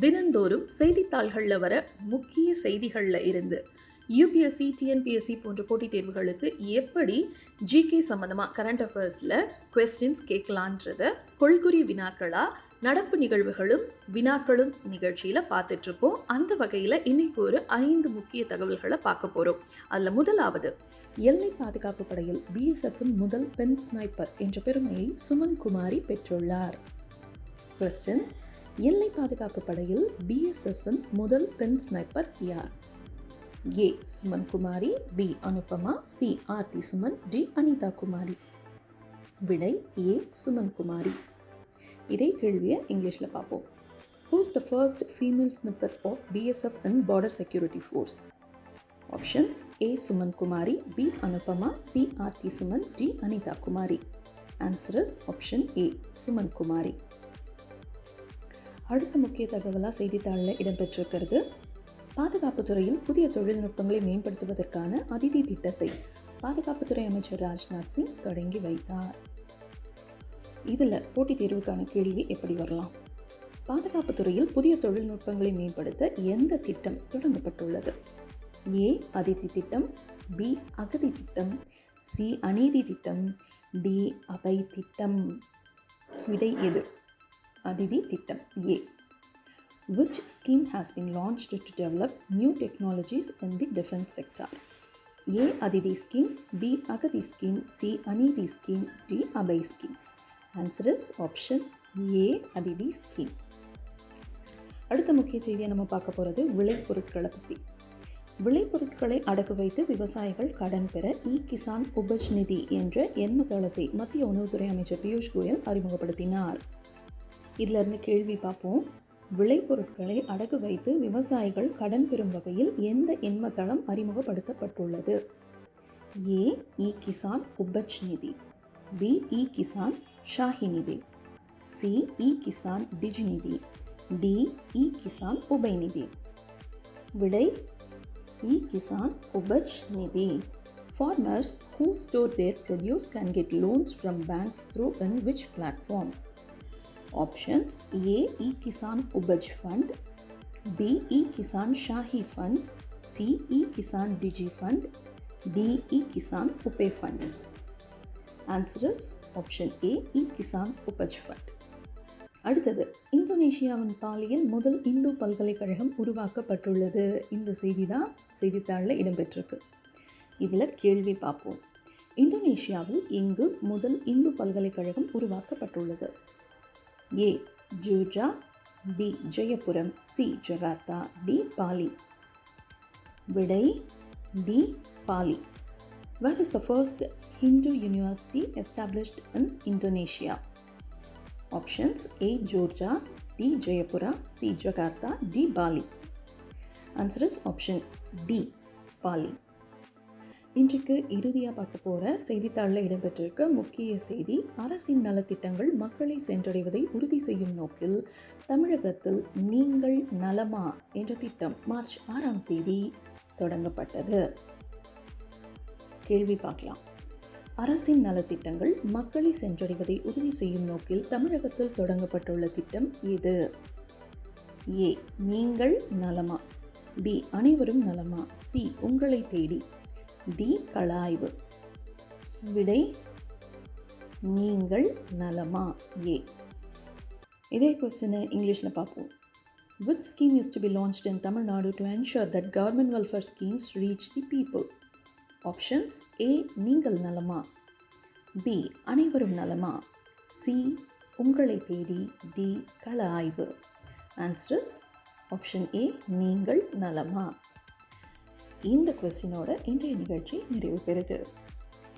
தினந்தோறும் செய்தித்தாள்களில் வர முக்கிய செய்திகளில் இருந்து. யூபிஎஸ்சி டிஎன்பிஎஸ்சி போன்ற போட்டித் தேர்வுகளுக்கு எப்படி ஜிகே சம்மந்தமாக கரண்ட் அஃபேர்ஸில் கொஸ்டின்ஸ் கேட்கலான்றத கொள்குறி வினாக்களாக நடப்பு நிகழ்வுகளும் வினாக்களும் நிகழ்ச்சியில் பார்த்துட்ருப்போம். அந்த வகையில் இன்றைக்கி ஒரு ஐந்து முக்கிய தகவல்களை பார்க்க போகிறோம் அதில் முதலாவது எல்லை பாதுகாப்பு படையில் பிஎஸ்எஃப்பின் முதல் பெண் ஸ்னைப்பர் என்ற பெருமையை சுமன் குமாரி பெற்றுள்ளார். கொஸ்டின் எல்லை பாதுகாப்பு படையில் பிஎஸ்எஃப்பின் முதல் பெண் ஸ்னைப்பர் யார்? A. Suman Kumari B. Anupama C. Aarti Suman D. Anita Kumari விடை ஏ. சுமன் குமாரி இதே கேள்வியை இங்கிலீஷில் பார்ப்போம். Who's the first female sniper of BSF and border security force options A Suman Kumari B Anupama C. Aarti Suman D. Anita Kumari answer is option A Suman Kumari அடுத்த முக்கிய தகவலாக செய்தித்தாளில் இடம்பெற்றிருக்கிறது. பாதுகாப்புத்துறையில் புதிய தொழில்நுட்பங்களை மேம்படுத்துவதற்கான அதிதி திட்டத்தை பாதுகாப்புத்துறை அமைச்சர் ராஜ்நாத் சிங் தொடங்கி வைத்தார். இதில் போட்டித் தேர்வுக்கான கேள்வி எப்படி வரலாம்? பாதுகாப்புத்துறையில் புதிய தொழில்நுட்பங்களை மேம்படுத்த எந்த திட்டம் தொடங்கப்பட்டுள்ளது? ஏ அதிதி திட்டம் பி அகதி திட்டம் சி அநீதி திட்டம் டி அபை திட்டம். விடை எது? அதிதி திட்டம் ஏ which scheme has been launched to develop new technologies in the defense sector A. Aditi scheme B. Agadi scheme C. Anidi scheme D. Abhay scheme Answer is option A. Aditi scheme அடுத்த முக்கிய செய்தியை நம்ம பார்க்க போகிறது விளைபொருட்களை பற்றி விளைபொருட்களை அடகு வைத்து விவசாயிகள் கடன் பெற இ கிசான் உபஜ் நிதி என்ற எண்ம தளத்தை மத்திய உணவுத்துறை அமைச்சர் பியூஷ் கோயல் அறிமுகப்படுத்தினார் இதிலிருந்து கேள்வி பார்ப்போம். விளைபொருட்களை அடகு வைத்து விவசாயிகள் கடன் பெறும் வகையில் எந்த எண்மத்தளம் அறிமுகப்படுத்தப்பட்டுள்ளது? ஏ இ கிசான் உபச் நிதி. B E Kisan Shahi Nidhi. C E Kisan Digi Nidhi. D E Kisan Upaj Nidhi. விடை இ கிசான் உபச் நிதி. Farmers who store their produce can get loans from banks through in which platform? Options A. E Kisan Ubaj Fund B. E Kisan Shahi Fund C. E Kisan Digi Fund D. E Kisan Upe Fund answer is option A E Kisan Upaj fund அடுத்தது இந்தோனேஷியாவின் பாலியில் முதல் இந்து பல்கலைக்கழகம் உருவாக்கப்பட்டுள்ளது இந்த செய்தி தான் செய்தித்தாளில் இடம்பெற்றிருக்கு இதில் கேள்வி பார்ப்போம் இந்தோனேஷியாவில் எங்கு முதல் இந்து பல்கலைக்கழகம் உருவாக்கப்பட்டுள்ளது A ஜூஜா B Jayapura C Jakarta D Bali விடை D Bali where is the first Hindu university established in Indonesia options A Jogja D Jayapura C Jakarta D Bali answer is option D Bali இன்றைக்கு இறுதியாக பார்க்க போகிற செய்தித்தாளில் இடம்பெற்றிருக்க முக்கிய செய்தி அரசின் நலத்திட்டங்கள் மக்களை சென்றடைவதை உறுதி செய்யும் நோக்கில் தமிழகத்தில் நீங்கள் நலமா என்ற திட்டம் மார்ச் ஆறாம் தேதி தொடங்கப்பட்டது. கேள்வி பார்க்கலாம். அரசின் நலத்திட்டங்கள் மக்களை சென்றடைவதை உறுதி செய்யும் நோக்கில் தமிழகத்தில் தொடங்கப்பட்டுள்ள திட்டம் எது? ஏ. நீங்கள் நலமா. பி. அனைவரும் நலமா. சி. உங்களை தேடி. டி களஆய்வு விடை நீங்கள் நலமா ஏ இதே கொஸ்டினை இங்கிலீஷில் பார்ப்போம் Which scheme is to be launched in Tamil Nadu to ensure that government welfare schemes reach the people? Options A. நீங்கள் நலமா பி அனைவரும் நலமா சி உங்களை தேடி டி கள ஆய்வு answers option A Neengal Nalama இந்த கொஸ்டினோட இன்றைய நிகழ்ச்சி நிறைவு பெறுது.